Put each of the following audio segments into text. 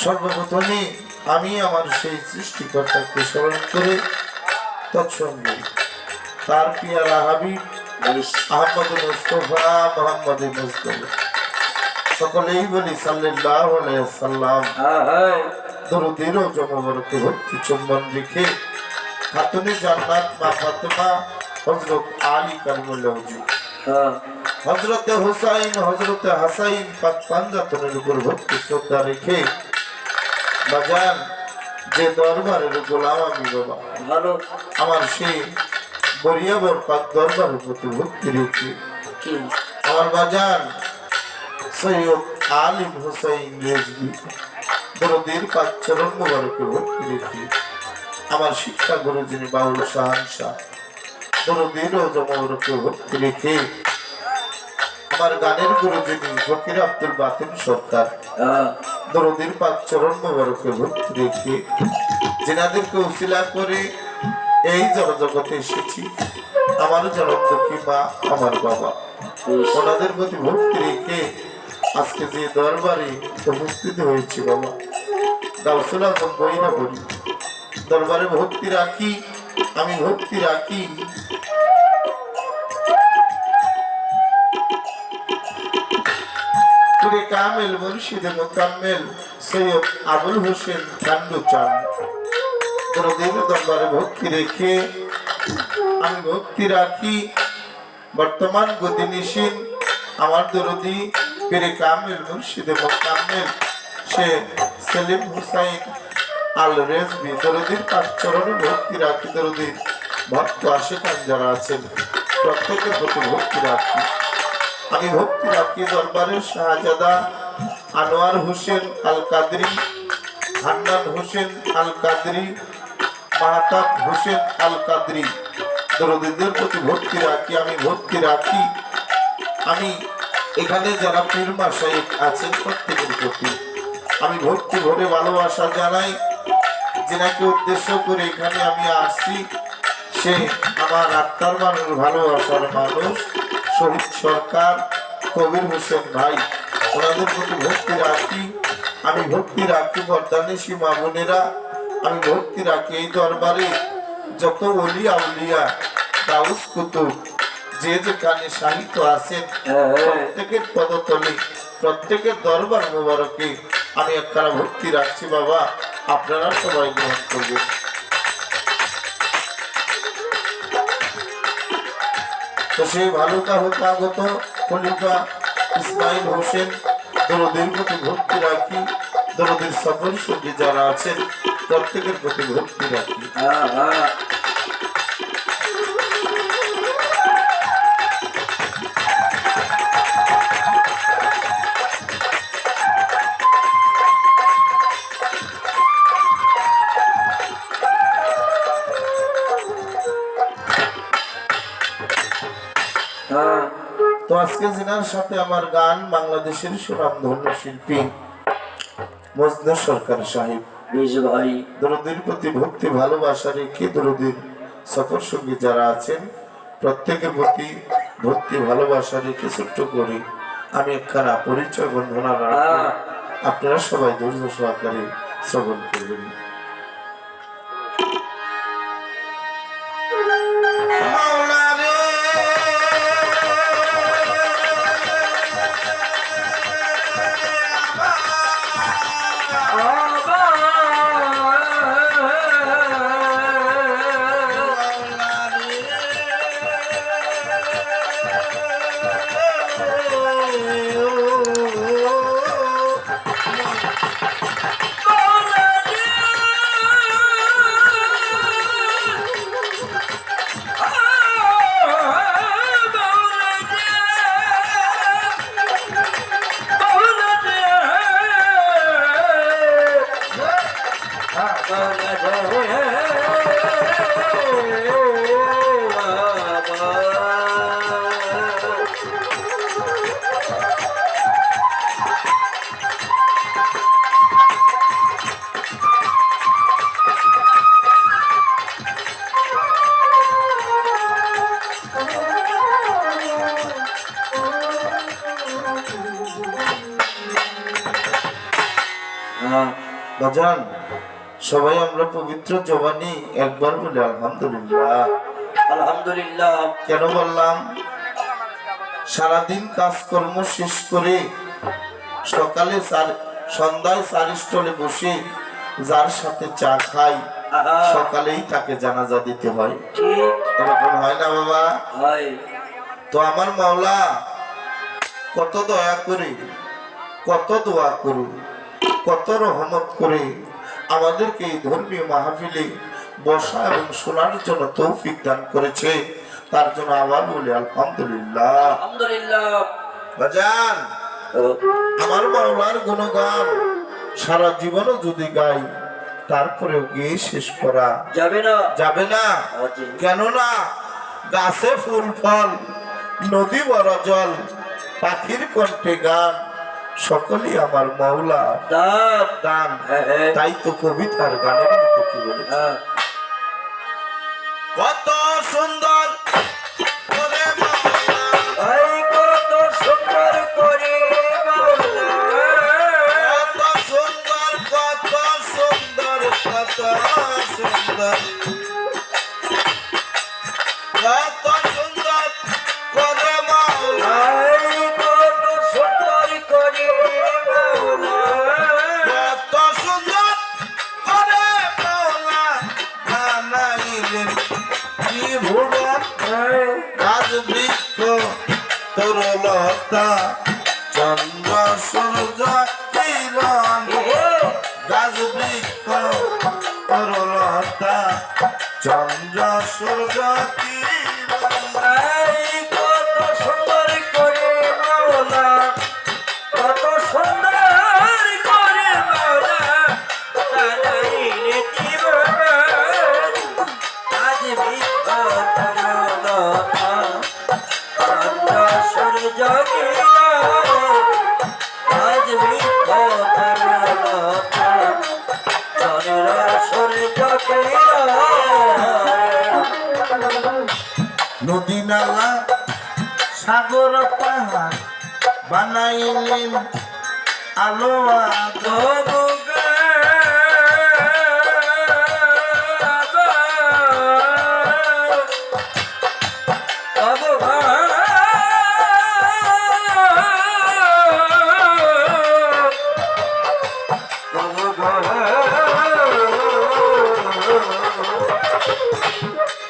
সর্বপ্রথমে আমি আমার সেই সৃষ্টিকর্তাকে স্মরণ করে তৎসঙ্গে তার পিয়ারা হাবিব আহমদ মুস্তফা মোহাম্মদ মুস্তফা সকলেই বলি সাল্লাহ সাল্লাম দরুদেরও জমবরকে ভক্তি চুম্বন রেখে খাতুনে জান্নাত মা ফাতেমা হজরত আলী কারিমুল্লাহ হুজুর হজরতে হুসাইন হজরতে হাসাইন পাক পাঞ্জাতনের উপর ভক্তি শ্রদ্ধা রেখে বাজান যে দরবারের গোলাম আমি বাবা ভালো আমার সেই বরিয়াবর পাক দরবারের প্রতি ভক্তি রেখে আমার বাজান সৈয়দ আলিম হুসাইন রেজবি দরদের পাক চরণ মুবারকে ভক্তি রেখে আমার শিক্ষা গুরু যিনি বাউল শাহানশাহ দরদের ও জমরকে ভক্তি রেখে আমার গানের গুরু যিনি ফকির আব্দুল বাতিন সরকার দরদের পাক চরণ মুবারকে ভক্তি রেখে যেনাদেরকে উসিলা করে এই জনজগতে এসেছি আমার জনমদুখী মা, আমার বাবা। ওনাদের প্রতি ভক্তি রেখে আজকে যে দরবারে উপস্থিত হয়েছি বাবা, গাউসুল আজম বই না বলি দরবারে ভক্তি রাখি, আমি ভক্তি রাখি। পুরে কামেল, মুর্শিদে মোকাম্মেল, সৈয়দ আবুল হোসেন কান্ডু চান কোনদিন দরবারে ভক্তি রেখে আমি ভক্তি রাখি। বর্তমান গতিনিসীন আমার দরদি পেরে কামেল, মুর্শিদে মোকাম্মেল, সে সেলিম হুসাইন আল রেজবি দরদির পাঁচ চরণে ভক্তি রাখি দরদির। ভক্ত আশেখান যারা আছেন, প্রত্যেকের প্রতি ভক্তি রাখি। আমি ভক্তি রাখি দরবারের শাহজাদা আনোয়ার হোসেন আল কাদরি হান্নান হোসেন আল কাদরি মাহতাব হোসেন আল কাদরি দরদিদের প্রতি ভক্তি রাখি, আমি ভক্তি রাখি। আমি এখানে যারা পীর মাসাইক আছেন প্রত্যেকের প্রতি, আমি ভক্তি ভরে ভালোবাসা জানাই। যেনাকে উদ্দেশ্য করে এখানে আমি আসছি, সে আমার আত্মার মানুষ, ভালোবাসার মানুষ। শহীদ সরকার কবির হোসেন ভাই। ওনাদের প্রতি ভক্তি রাখি। আমি ভক্তি রাখি বর্দানেশী মা বোনেরা। আমি ভক্তি রাখি এই দরবারে। যত অলিয়া উলিয়া দাউস কুতুব যে যেখানে সাহিত্য আছেন প্রত্যেকের পদতলে প্রত্যেকের দরবার মোবারকে আমি একখানা ভক্তি রাখছি বাবা। আপনারা সবাই গ্রহণ করবেন। তো সেই হতে আগত খলিফা ইসমাইল হোসেন, দরদের প্রতি ভক্তি রাখি, দরদের সকল সঙ্গে যারা আছেন, প্রত্যেকের প্রতি ভক্তি রাখি। আজকে জিনার সাথে আমার গান বাংলাদেশের সুনামধন্য শিল্পী মজনু সরকার সাহেব। বেশ ভাই। দরদের প্রতি ভক্তি ভালোবাসা রেখে দরদের সফর সঙ্গী যারা আছেন প্রত্যেকের প্রতি ভক্তি ভালোবাসা রেখে ছোট্ট করে আমি একখানা পরিচয় বন্ধনা আপনারা সবাই ধৈর্য সহকারে শ্রবণ করবেন। বাজান সবাই আমরা পবিত্র জবানি একবার বলি আলহামদুলিল্লাহ। আলহামদুলিল্লাহ। কেন বললাম? সারাদিন কাজকর্ম শেষ করে সকালে সন্ধ্যায় চার স্টলে বসে যার সাথে চা খাই সকালেই তাকে জানাজা দিতে হয়। এরকম হয় না বাবা? তো আমার মাওলা কত দয়া করে কত দোয়া করে কত রহমত করে আমাদেরকে এই ধর্মীয় মাহফিলে বসা এবং শোনার জন্য তৌফিক দান করেছে। তার জন্য আবার বলি আলহামদুলিল্লাহ। আলহামদুলিল্লাহ। বাজান আমার মাওলার গুণগান সারা জীবনও যদি গাই তারপরেও গিয়ে শেষ করা যাবে না। যাবে না। কেননা গাছে ফুল ফল নদী বড় জল পাখির কণ্ঠে গান সকলেই আমার মাওলা। দাম দান। হ্যাঁ, হ্যাঁ। তাই তো কবিতার গানের মতো কি বলে হ্যাঁ। কত সুন্দর করে মাওলা, বানাইলেন আলো আলো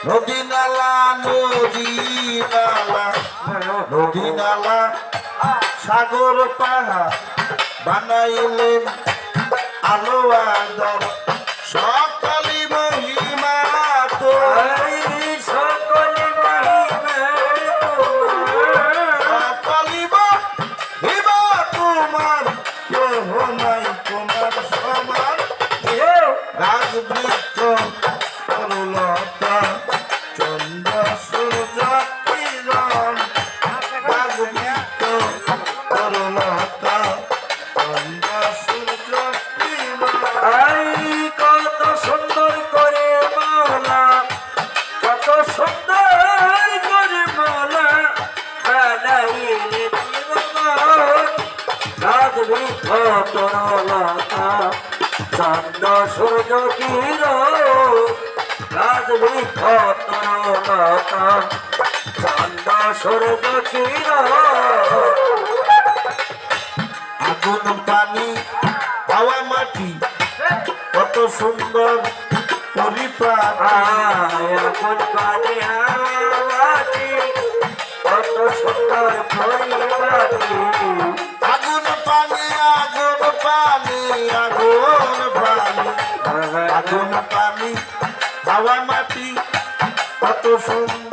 নদী নালা নদী নালা নদী নালা সাগর পাহাড় বানাইলেন আলো আদর। সকালি আগুন পানি হাওয়া মাটি, কত সুন্দর পরিপাক। এখন পানি আওয়াজি কত সুন্দর পরিবাতি আগুন পানি আগুন পানি আগুন পানি আগুন পানি হাওয়া মাটি কত সুন্দর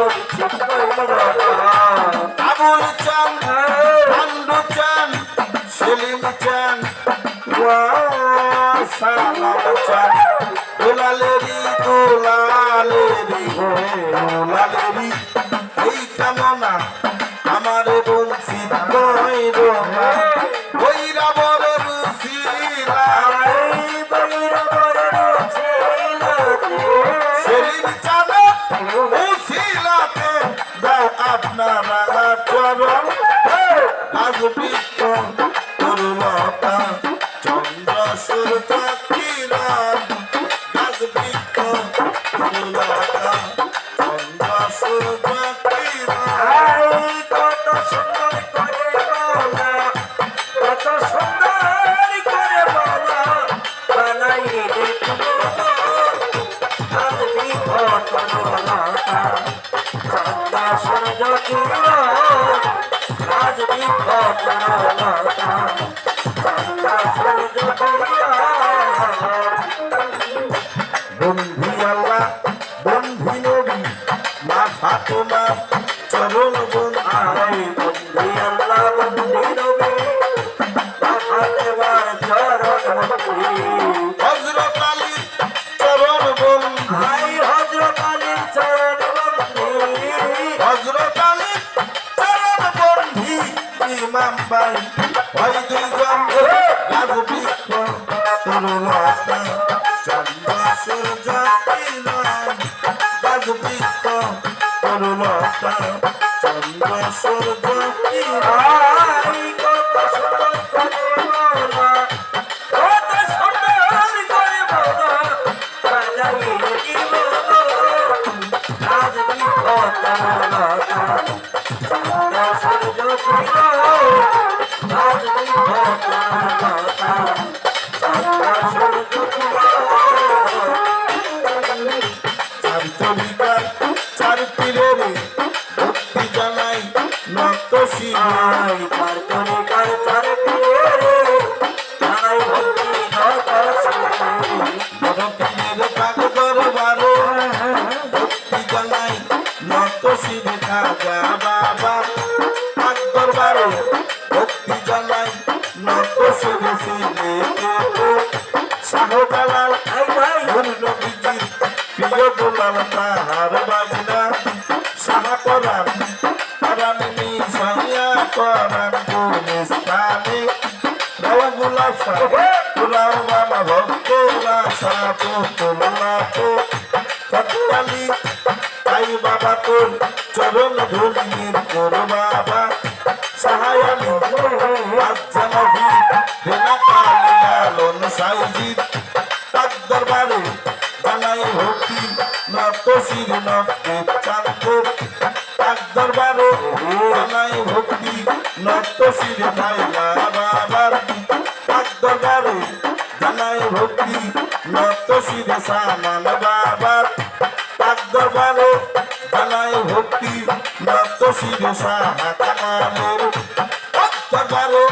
আবুল চরণ আজ বিক্রম তরুলতা বন্ধি নবীজির প্রিয় গোলাম তাহার বাজনা সাহা করান করান মিশাইয়া করান গুলিস্তানে রাওয়া গোলাপ শাহ তোরাও বাবা ভক্তরা সাপ তোলাপ সত্যালি তাই বাবা তোর চরণ ধুলির তোর বাবা সাহায়ালি বাচ্চা নবী বেনা কালী দরবারে জানাই ভক্তি নত শির নটে চাঁদপুর তার দরবারে জানাই ভক্তি নত শির ভাইলা বাবার তার দরবারে জানাই ভক্তি নত শিরে সামান বাবার তার দরবারে জানাই ভক্তি নত শিরে সাহা কামালের তার দরবারে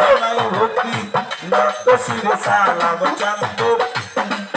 জানাই ভক্তি নত শিরে সালাম চাঁদপুর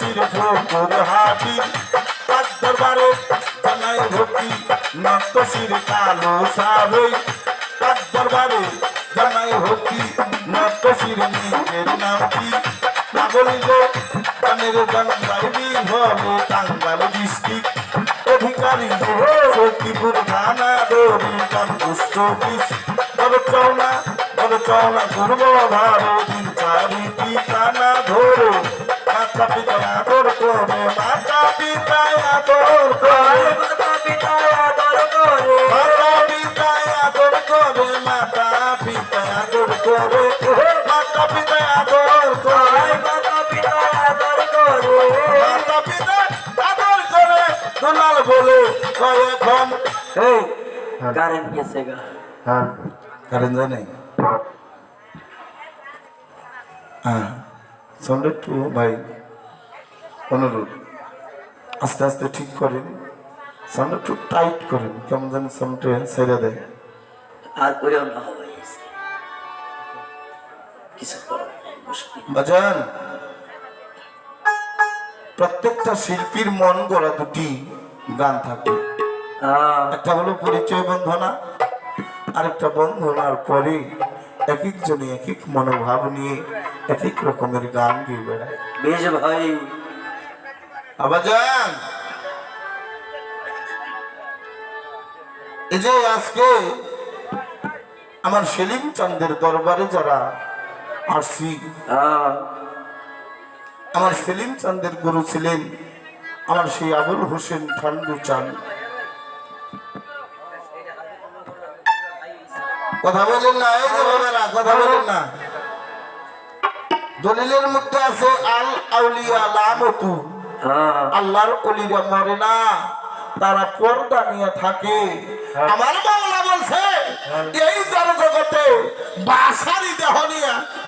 কাশির ঝোপুর হাতি পাঁচ দরবারে বানাই ভক্তি নকশির কালো সাবই পাঁচ দরবারে জানাই ভক্তি নকশির নিজের নামটি নাগরিকে কানের জঙ্গালি ভবে টাঙ্গাল ডিস্ট্রিক্ট অধিকারী শক্তিপুর থানা দৌড়ি কাম্পুস চব্বিশ বড় চৌনা বড় চৌনা দুর্ব ভারত চারিটি টানা ধরো বলে এখন এই কারেন্ট গেছে গা কারেন্ট জানে হ্যাঁ শোন একটু ভাই অনুরোধ। আস্তে আস্তে ঠিক করেন সাউন্ড একটু টাইট করেন কেমন যেন সাউন্ডটা ছেড়ে দেয়। আর করেও না হবে বাজান। প্রত্যেকটা শিল্পীর মন গড়া দুটি গান থাকে। আহ, একটা হলো পরিচয় বন্ধনা আরেকটা বন্ধনার পরে এক একজনই এক এক মনোভাব নিয়ে এক এক রকমের গান গিয়ে বেড়ায়। বেশ ভাই। আবাজান। এই যে আজকে আমার সেলিম চান্দের দরবারে যারা আসছি আহ, আমার সেলিম চান্দের গুরু ছিলেন আমার সেই আবুল হোসেন ঠান্ডু চান কথা বলেন না এই যে বাবারা কথা বলেন না। দলিলের মধ্যে আছে আল আউলিয়া লামতু। আল্লাহর অলিরা মরে না তারা পর্দা নিয়ে থাকে। আমার বাংলা বলছে এই জড় জগতে বাসারি